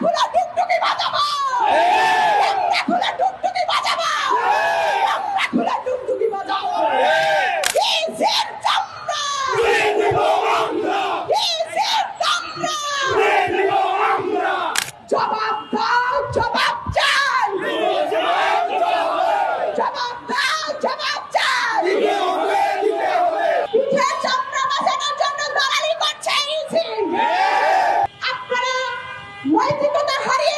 What I did নৈতিকতা হারিয়েছেন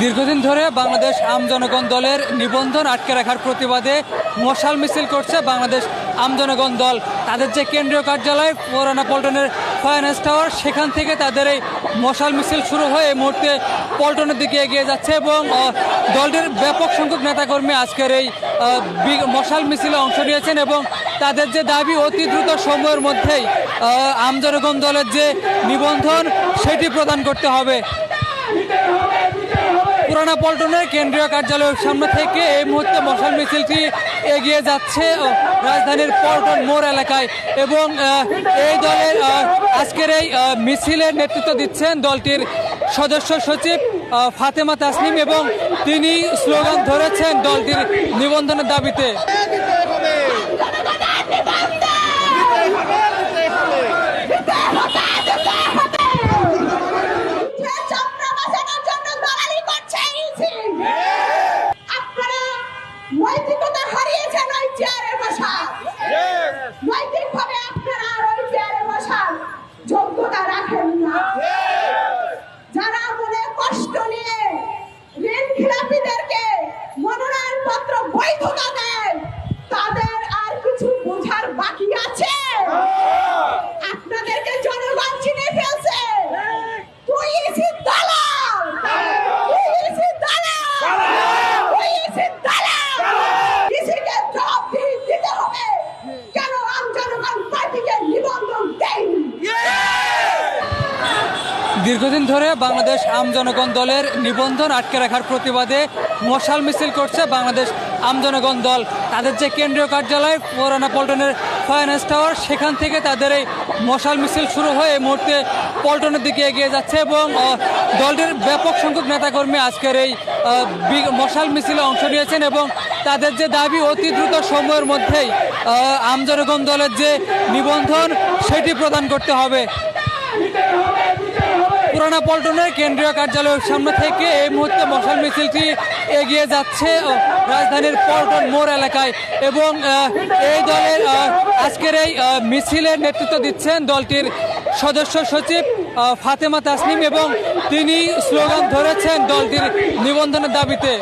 দীর্ঘদিন ধরে বাংলাদেশ আম জনগণ দলের নিবন্ধন আটকে রাখার প্রতিবাদে মশাল মিছিল করছে বাংলাদেশ আম জনগণ দল। তাদের যে কেন্দ্রীয় কার্যালয়, পুরানা পল্টনের ফাইন্যান্স টাওয়ার, সেখান থেকে তাদের এই মশাল মিছিল শুরু হয়ে এই মুহূর্তে পল্টনের দিকে এগিয়ে যাচ্ছে এবং দলটির ব্যাপক সংখ্যক নেতাকর্মী আজকের এই মশাল মিছিলে অংশ নিয়েছেন এবং তাদের যে দাবি, অতি দ্রুত সময়ের মধ্যেই আম জনগণ দলের যে নিবন্ধন, সেটি প্রদান করতে হবে। পুরানা পল্টনের কেন্দ্রীয় কার্যালয়ের সামনে থেকে এই মুহূর্তে মশাল মিছিলটি এগিয়ে যাচ্ছে রাজধানীর পল্টন মোড় এলাকায় এবং এই দলের আজকের এই মিছিলের নেতৃত্ব দিচ্ছেন দলটির সদস্য সচিব ফাতেমা তাসনিম এবং তিনি স্লোগান ধরেছেন দলটির নিবন্ধনের দাবিতে। পিঠে দীর্ঘদিন ধরে বাংলাদেশ আম জনগণ দলের নিবন্ধন আটকে রাখার প্রতিবাদে মশাল মিছিল করছে বাংলাদেশ আম জনগণ দল। তাদের যে কেন্দ্রীয় কার্যালয় পুরানা পল্টনের ফাইন্যান্স টাওয়ার সেখান থেকে তাদের এই মশাল মিছিল শুরু হয়ে এই মুহূর্তে পল্টনের দিকে এগিয়ে যাচ্ছে এবং দলটির ব্যাপক সংখ্যক নেতাকর্মী আজকের এই মশাল মিছিলে অংশ নিয়েছেন এবং তাদের যে দাবি অতি দ্রুত সময়ের মধ্যেই আহ, আম জনগণ দলের যে নিবন্ধন সেটি প্রদান করতে হবে। পুরানা পল্টনের কেন্দ্রীয় কার্যালয়ের সামনে থেকে এই মুহূর্তে মশাল মিছিলটি এগিয়ে যাচ্ছে রাজধানীর পল্টন মোড় এলাকায়। এবং এই দলের আজকের এই মিছিলের নেতৃত্ব দিচ্ছেন দলটির সদস্য সচিব ফাতেমা তাসনিম এবং তিনি স্লোগান ধরেছেন দলটির নিবন্ধনের দাবিতে।